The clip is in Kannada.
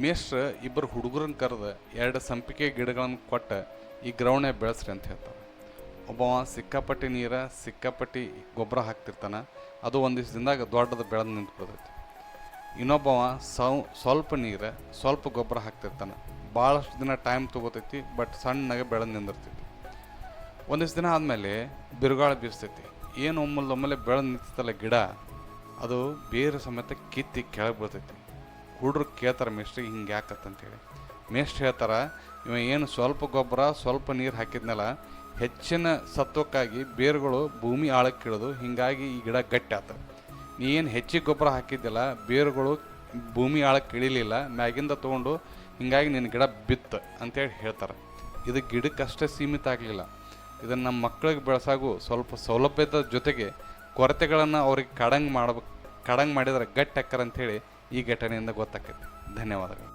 ಮೇಷ್ಟ್ರ ಇಬ್ಬರು ಹುಡುಗರನ್ನ ಕರೆದು ಎರಡು ಸಂಪಿಗೆ ಗಿಡಗಳನ್ನು ಕೊಟ್ಟು ಈ ಗ್ರೌಂಡ್ನಾಗ ಬೆಳೆಸ್ರಿ ಅಂತ ಹೇಳ್ತಾರೆ ಒಬ್ಬವ ಸಿಕ್ಕಾಪಟ್ಟಿ ನೀರ, ಸಿಕ್ಕಾಪಟ್ಟಿ ಗೊಬ್ಬರ ಹಾಕ್ತಿರ್ತಾನೆ. ಅದು ಒಂದಿಷ್ಟು ದಿನದಾಗ ದೊಡ್ಡದು ಬೆಳೆದು ನಿಂತು ಬಿಡ್ತೈತಿ. ಇನ್ನೊಬ್ಬವ ಸೌ, ಸ್ವಲ್ಪ ನೀರು, ಸ್ವಲ್ಪ ಗೊಬ್ಬರ ಹಾಕ್ತಿರ್ತಾನೆ. ಭಾಳಷ್ಟು ದಿನ ಟೈಮ್ ತೊಗೋತೈತಿ ಬಟ್ ಸಣ್ಣಗೆ ಬೆಳೆದು ನಿಂದಿರ್ತೈತಿ. ಒಂದಿಷ್ಟು ದಿನ ಆದಮೇಲೆ ಬಿರುಗಾಳ ಬೀಸ್ತೈತಿ. ಏನು ಒಮ್ಮಲ್ ಬೆಳೆದು ನಿಂತಲ್ಲ ಗಿಡ, ಅದು ಬೇರೆ ಸಮೇತ ಕಿತ್ತಿ ಕೆಳಗೆ ಬೀಳ್ತೈತಿ. ಹುಡ್ರು ಕೇಳ್ತಾರೆ ಮೇಸ್ಟ್ರಿಗೆ ಹಿಂಗೆ ಯಾಕತ್ತಂತೇಳಿ ಮೇಸ್ಟ್ ಹೇಳ್ತಾರೆ, ಇವ ಏನು ಸ್ವಲ್ಪ ಗೊಬ್ಬರ, ಸ್ವಲ್ಪ ನೀರು ಹಾಕಿದ್ನಲ್ಲ, ಹೆಚ್ಚಿನ ಸತ್ವಕ್ಕಾಗಿ ಬೇರುಗಳು ಭೂಮಿ ಆಳಕ್ಕೆ ಇಳಿದು ಹಿಂಗಾಗಿ ಈ ಗಿಡ ಗಟ್ಟಿ ಆತ. ನೀ ಏನು ಹೆಚ್ಚಿಗೆ ಗೊಬ್ಬರ ಹಾಕಿದ್ದಿಲ್ಲ ಬೇರುಗಳು ಭೂಮಿ ಆಳಕ್ಕೆ ಇಳಿಲಿಲ್ಲ ಮ್ಯಾಗಿಂದ ತೊಗೊಂಡು ಹಿಂಗಾಗಿ ನಿನ್ನ ಗಿಡ ಬಿತ್ತು ಅಂತೇಳಿ ಹೇಳ್ತಾರೆ. ಇದು ಗಿಡಕ್ಕೆ ಅಷ್ಟೇ ಸೀಮಿತ ಆಗಲಿಲ್ಲ. ಇದನ್ನು ನಮ್ಮ ಮಕ್ಕಳಿಗೆ ಬೆಳೆಸಾಗೂ ಸ್ವಲ್ಪ ಸೌಲಭ್ಯದ ಜೊತೆಗೆ ಕೊರತೆಗಳನ್ನು ಅವ್ರಿಗೆ ಕಡಂಗ್ ಮಾಡ್ಬೇಕು, ಕಡಂಗ್ ಮಾಡಿದರೆ ಗಟ್ಟಿ ಅಕ್ಕರ್ ಅಂತೇಳಿ ಈ ಘಟನೆಯಿಂದ ಗೊತ್ತಾಕೈತಿ ಧನ್ಯವಾದಗಳು.